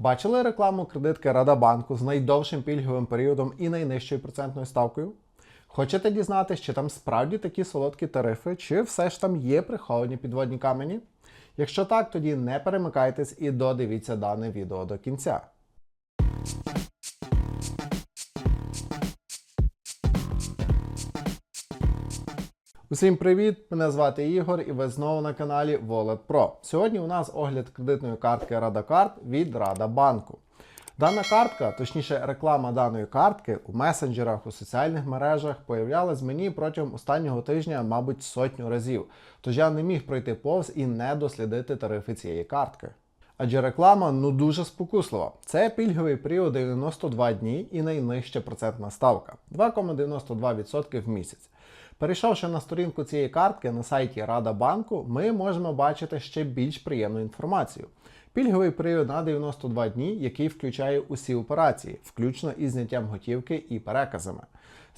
Бачили рекламу кредитки Радабанку з найдовшим пільговим періодом і найнижчою процентною ставкою? Хочете дізнатися, чи там справді такі солодкі тарифи, чи все ж там є приховані підводні камені? Якщо так, тоді не перемикайтесь і додивіться дане відео до кінця. Усім привіт! Мене звати Ігор і ви знову на каналі Wallet Pro. Сьогодні у нас огляд кредитної картки Радакарт від Радабанку. Дана картка, точніше, реклама даної картки у месенджерах, у соціальних мережах появлялась мені протягом останнього тижня, мабуть, сотню разів. Тож я не міг пройти повз і не дослідити тарифи цієї картки. Адже реклама ну дуже спокуслива. Це пільговий період 92 дні і найнижча процентна ставка 2,92% в місяць. Перейшовши на сторінку цієї картки на сайті Рада банку, ми можемо бачити ще більш приємну інформацію. Пільговий період на 92 дні, який включає усі операції, включно із зняттям готівки і переказами.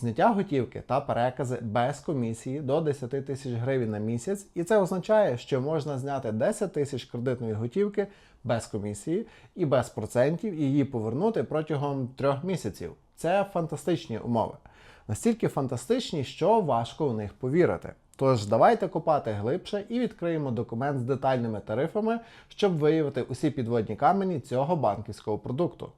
Зняття готівки та перекази без комісії до 10 тисяч гривень на місяць, і це означає, що можна зняти 10 тисяч кредитної готівки без комісії і без процентів і її повернути протягом трьох місяців. Це фантастичні умови. Настільки фантастичні, що важко у них повірити. Тож давайте копати глибше і відкриємо документ з детальними тарифами, щоб виявити усі підводні камені цього банківського продукту.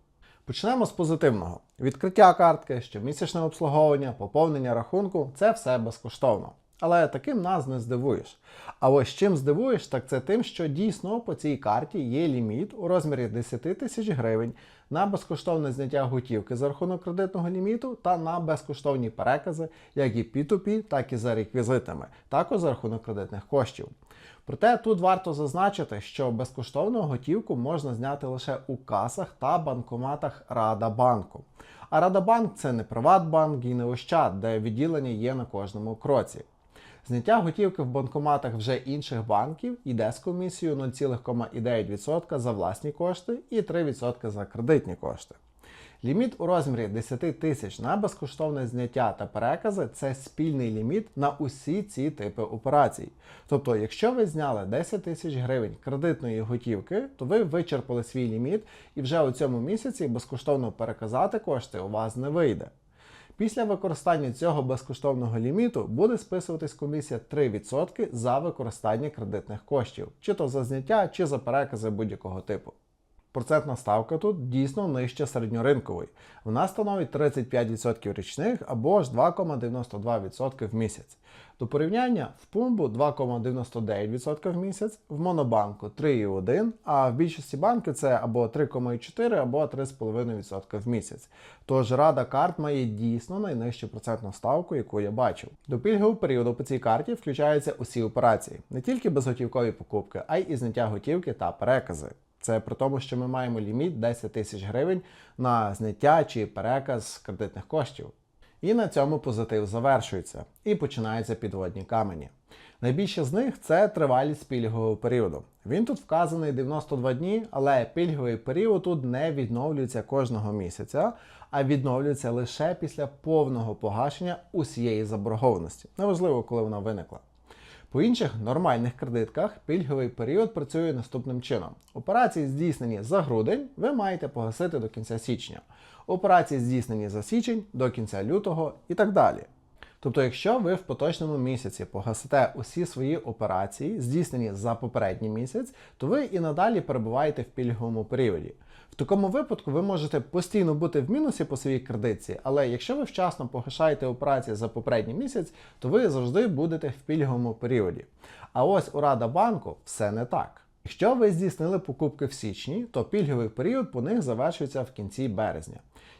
Почнемо з позитивного: відкриття картки, щомісячне обслуговування, поповнення рахунку це все безкоштовно. Але таким нас не здивуєш. А ось чим здивуєш, так це тим, що дійсно по цій карті є ліміт у розмірі 10 тисяч гривень на безкоштовне зняття готівки за рахунок кредитного ліміту та на безкоштовні перекази, як і P2P, так і за реквізитами, також за рахунок кредитних коштів. Проте тут варто зазначити, що безкоштовну готівку можна зняти лише у касах та банкоматах Рада банку. А Радабанк це не Приватбанк і не Ощад, де відділення є на кожному кроці. Зняття готівки в банкоматах вже інших банків йде з комісією 0,9% за власні кошти і 3% за кредитні кошти. Ліміт у розмірі 10 тисяч на безкоштовне зняття та перекази це спільний ліміт на усі ці типи операцій. Тобто, якщо ви зняли 10 тисяч гривень кредитної готівки, то ви вичерпали свій ліміт і вже у цьому місяці безкоштовно переказати кошти у вас не вийде. Після використання цього безкоштовного ліміту буде списуватись комісія 3% за використання кредитних коштів, чи то за зняття, чи за перекази будь-якого типу. Процентна ставка тут дійсно нижче середньоринкової. Вона становить 35% річних або ж 2,92% в місяць. До порівняння в пумбу 2,99% в місяць, в монобанку 3,1%, а в більшості банків це або 3,4 або 3,5% в місяць. Тож рада карт має дійсно найнижчу процентну ставку, яку я бачив. До пільгового періоду по цій карті включаються усі операції, не тільки безготівкові покупки, а й зняття готівки та перекази. Це при тому, що ми маємо ліміт 10 тисяч гривень на зняття чи переказ кредитних коштів. І на цьому позитив завершується і починаються підводні камені. Найбільше з них це тривалість пільгового періоду. Він тут вказаний 92 дні, але пільговий період тут не відновлюється кожного місяця, а відновлюється лише після повного погашення усієї заборгованості. Неважливо, коли вона виникла. По інших нормальних кредитках пільговий період працює наступним чином. Операції, здійснені за грудень, ви маєте погасити до кінця січня. Операції, здійснені за січень до кінця лютого і так далі. Тобто, якщо ви в поточному місяці погасите усі свої операції, здійснені за попередній місяць, то ви і надалі перебуваєте в пільговому періоді. В такому випадку ви можете постійно бути в мінусі по своїй кредитці, але якщо ви вчасно погашаєте операції за попередній місяць, то ви завжди будете в пільговому періоді. А ось у Рада банку все не так. Якщо ви здійснили покупки в січні, то пільговий період по них завершується в кінці березня.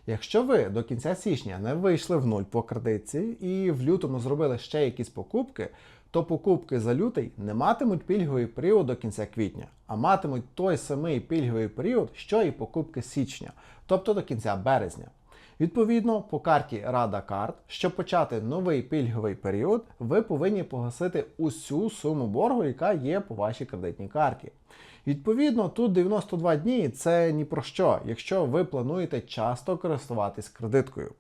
Якщо ви до кінця січня не вийшли в нуль по кредитці і в лютому зробили ще якісь покупки, то покупки за лютий не матимуть пільговий період до кінця квітня, а матимуть той самий пільговий період, що і покупки січня, тобто до кінця березня. Відповідно, по карті Рада карт, щоб почати новий пільговий період, ви повинні погасити усю суму боргу, яка є по вашій кредитній карті. Відповідно, тут 92 дні це ні про що, якщо ви плануєте часто користуватись кредиткою.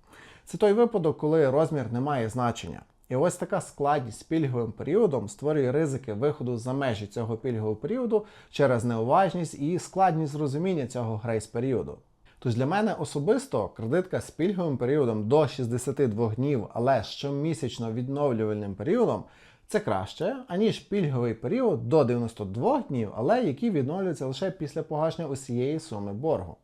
Це той випадок, коли розмір не має значення. І ось така складність з пільговим періодом створює ризики виходу за межі цього пільгового періоду через неуважність і складність зрозуміння цього грейс-періоду. Тож для мене особисто кредитка з пільговим періодом до 62 днів, але щомісячно відновлювальним періодом це краще, аніж пільговий період до 92 днів, але який відновлюється лише після погашення усієї суми боргу.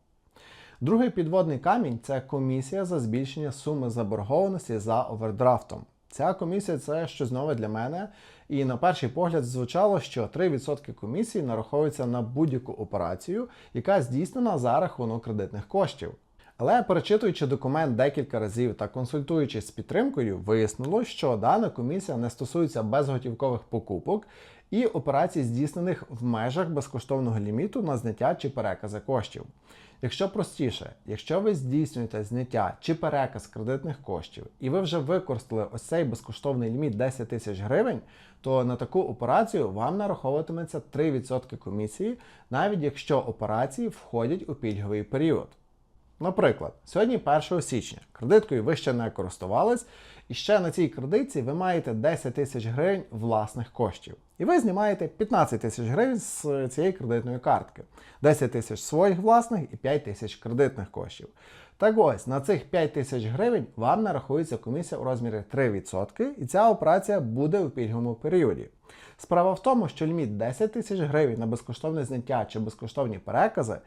Другий підводний камінь це комісія за збільшення суми заборгованості за овердрафтом. Ця комісія це щось нове для мене, і на перший погляд звучало, що 3% комісії нараховуються на будь-яку операцію, яка здійснена за рахунок кредитних коштів. Але перечитуючи документ декілька разів та консультуючись з підтримкою, вияснилось, що дана комісія не стосується безготівкових покупок і операцій, здійснених в межах безкоштовного ліміту на зняття чи перекази коштів. Якщо простіше, якщо ви здійснюєте зняття чи переказ кредитних коштів, і ви вже використали ось цей безкоштовний ліміт 10 тисяч гривень, то на таку операцію вам нараховуватиметься 3% комісії, навіть якщо операції входять у пільговий період. Наприклад, сьогодні 1 січня кредиткою ви ще не користувались, і ще на цій кредитці ви маєте 10 тисяч гривень власних коштів. І ви знімаєте 15 тисяч гривень з цієї кредитної картки, 10 тисяч своїх власних і 5 тисяч кредитних коштів. Так ось на цих 5 тисяч гривень вам нарахується комісія у розмірі 3%, і ця операція буде у пільговому періоді. Справа в тому, що ліміт 10 тисяч гривень на безкоштовне зняття чи безкоштовні перекази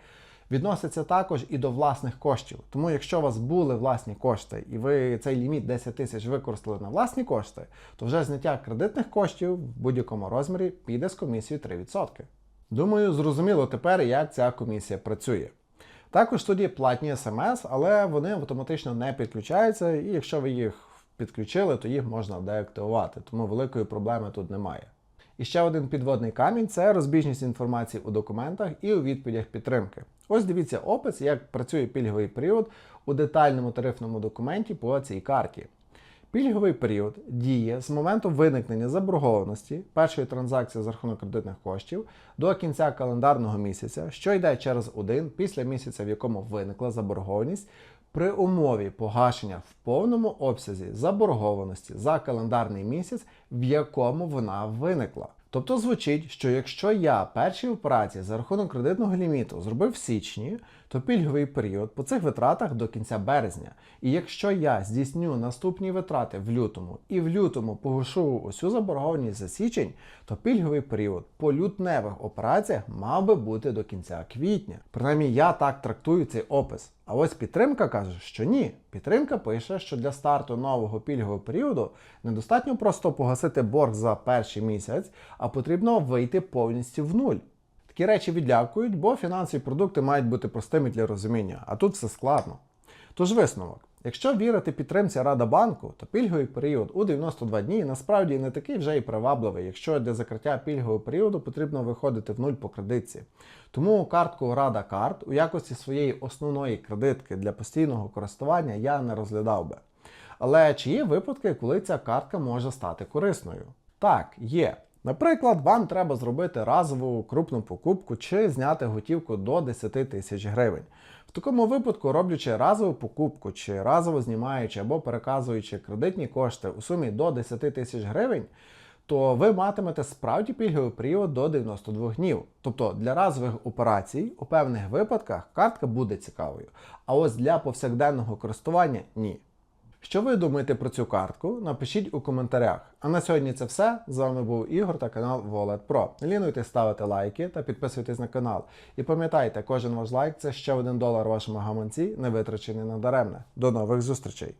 відноситься також і до власних коштів. Тому, якщо у вас були власні кошти, і ви цей ліміт 10 тисяч використали на власні кошти, то вже зняття кредитних коштів в будь-якому розмірі піде з комісією 3%. Думаю, зрозуміло тепер, як ця комісія працює. Також є платні смс, але вони автоматично не підключаються, і якщо ви їх підключили, то їх можна деактивувати, тому великої проблеми тут немає. І ще один підводний камінь це розбіжність інформації у документах і у відповідях підтримки. Ось дивіться опис, як працює пільговий період у детальному тарифному документі по цій карті. Пільговий період діє з моменту виникнення заборгованості першої транзакції за рахунок кредитних коштів до кінця календарного місяця, що йде через один після місяця, в якому виникла заборгованість, при умові погашення в повному обсязі заборгованості за календарний місяць, в якому вона виникла. Тобто звучить, що якщо я перші операції за рахунок кредитного ліміту зробив в січні, то пільговий період по цих витратах до кінця березня. І якщо я здійсню наступні витрати в лютому і в лютому погушу усю заборгованість за січень, то пільговий період по лютневих операціях мав би бути до кінця квітня. Принаймні я так трактую цей опис. А ось підтримка каже, що ні. Підтримка пише, що для старту нового пільгового періоду недостатньо просто погасити борг за перший місяць, а потрібно вийти повністю в нуль. Такі речі відлякують, бо фінансові продукти мають бути простими для розуміння, а тут все складно. Тож висновок. Якщо вірити підтримці Рада банку, то пільговий період у 92 дні насправді не такий вже і привабливий, якщо для закриття пільгового періоду потрібно виходити в нуль по кредитці. Тому картку Рада карт у якості своєї основної кредитки для постійного користування я не розглядав би. Але чи є випадки, коли ця картка може стати корисною? Так, є. Наприклад, вам треба зробити разову крупну покупку чи зняти готівку до 10 тисяч гривень. В такому випадку, роблячи разову покупку, чи разово знімаючи або переказуючи кредитні кошти у сумі до 10 тисяч гривень, то ви матимете справді пільговий період до 92 днів. Тобто для разових операцій у певних випадках картка буде цікавою. А ось для повсякденного користування ні. Що ви думаєте про цю картку? Напишіть у коментарях. А на сьогодні це все. З вами був Ігор та канал Wallet Pro. Не лінуйте ставити лайки та підписуйтесь на канал. І пам'ятайте, кожен ваш лайк це ще один долар вашому гаманці, не витрачений надаремне. До нових зустрічей!